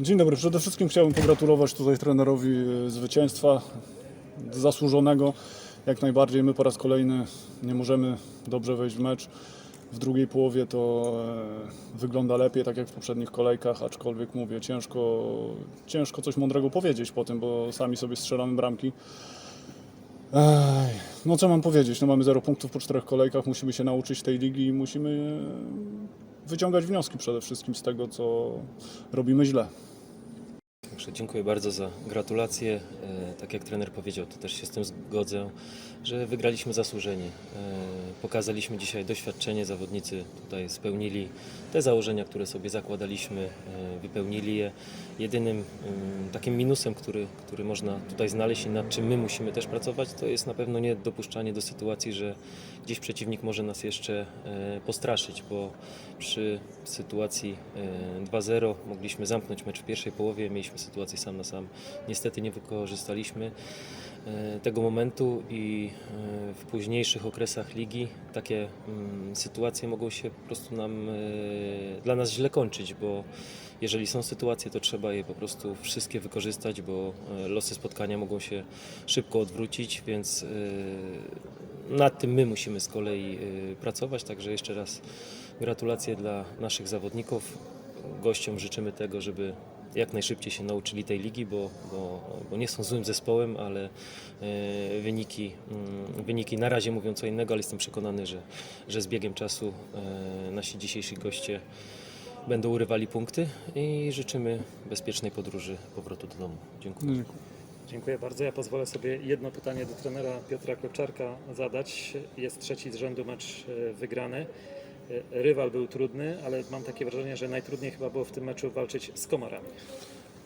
Dzień dobry. Przede wszystkim chciałbym pogratulować tutaj trenerowi e, zwycięstwa zasłużonego. Jak najbardziej my po raz kolejny nie możemy dobrze wejść w mecz. W drugiej połowie to e, wygląda lepiej, tak jak w poprzednich kolejkach, aczkolwiek mówię, ciężko, ciężko coś mądrego powiedzieć po tym, bo sami sobie strzelamy bramki. Ej, no co mam powiedzieć? No mamy 0 punktów po czterech kolejkach, musimy się nauczyć tej ligi i musimy e, wyciągać wnioski przede wszystkim z tego, co robimy źle. Także dziękuję bardzo za gratulacje. E, Tak jak trener powiedział, to też się z tym zgodzę, że wygraliśmy zasłużenie. E, Pokazaliśmy dzisiaj doświadczenie, zawodnicy tutaj spełnili te założenia, które sobie zakładaliśmy, e, wypełnili je. Jedynym mm, takim minusem, który, który można tutaj znaleźć i nad czym my musimy też pracować, to jest na pewno nie dopuszczanie do sytuacji, że gdzieś przeciwnik może nas jeszcze postraszyć, bo przy sytuacji e, 2-0 mogliśmy zamknąć mecz w pierwszej połowie, mieliśmy sytuację sam na sam. Niestety nie wykorzystaliśmy e, tego momentu i e, w późniejszych okresach ligi takie mm, sytuacje mogą się po prostu nam, e, dla nas źle kończyć, bo jeżeli są sytuacje, to trzeba je po prostu wszystkie wykorzystać, bo losy spotkania mogą się szybko odwrócić, więc nad tym my musimy z kolei pracować. Także jeszcze raz gratulacje dla naszych zawodników. Gościom życzymy tego, żeby jak najszybciej się nauczyli tej ligi, bo, bo, bo nie są złym zespołem, ale e, wyniki, mm, wyniki na razie mówią co innego, ale jestem przekonany, że, że z biegiem czasu e, nasi dzisiejsi goście będą urywali punkty i życzymy bezpiecznej podróży powrotu do domu. Dziękuję. Dziękuję. Dziękuję bardzo. Ja pozwolę sobie jedno pytanie do trenera Piotra Klepczarka zadać. Jest trzeci z rzędu mecz e, wygrany. E, Rywal był trudny, ale mam takie wrażenie, że najtrudniej chyba było w tym meczu walczyć z komarami.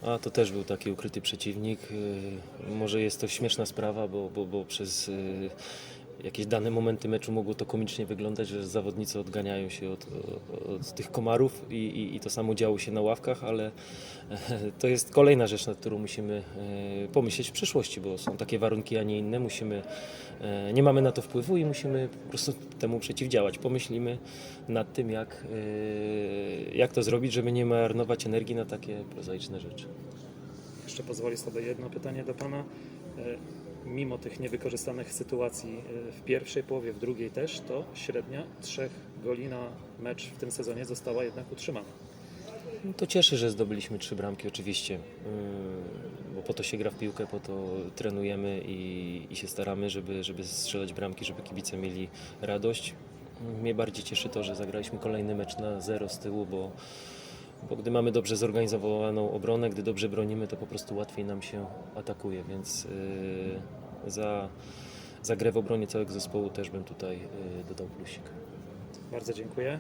A to też był taki ukryty przeciwnik. Yy, Może jest to śmieszna sprawa, bo, bo, bo przez yy, jakieś dane momenty meczu mogło to komicznie wyglądać, że zawodnicy odganiają się od, od tych komarów i, i, i to samo działo się na ławkach, ale e, to jest kolejna rzecz, nad którą musimy e, pomyśleć w przyszłości, bo są takie warunki, a nie inne. Musimy, e, nie mamy na to wpływu i musimy po prostu temu przeciwdziałać. Pomyślimy nad tym, jak, jak to zrobić, żeby nie marnować energii na takie prozaiczne rzeczy. Jeszcze pozwolę sobie jedno pytanie do Pana. E, Mimo tych niewykorzystanych sytuacji e, w pierwszej połowie, w drugiej też, to średnia trzech goli na mecz w tym sezonie została jednak utrzymana. No To cieszy, że zdobyliśmy trzy bramki oczywiście, yy, bo po to się gra w piłkę, po to trenujemy i, i się staramy, żeby, żeby strzelać bramki, żeby kibice mieli radość. Mnie bardziej cieszy to, że zagraliśmy kolejny mecz na zero z tyłu, bo, bo gdy mamy dobrze zorganizowaną obronę, gdy dobrze bronimy, to po prostu łatwiej nam się atakuje, więc yy, za, za grę w obronie całego zespołu też bym tutaj yy, dodał plusik. Bardzo dziękuję.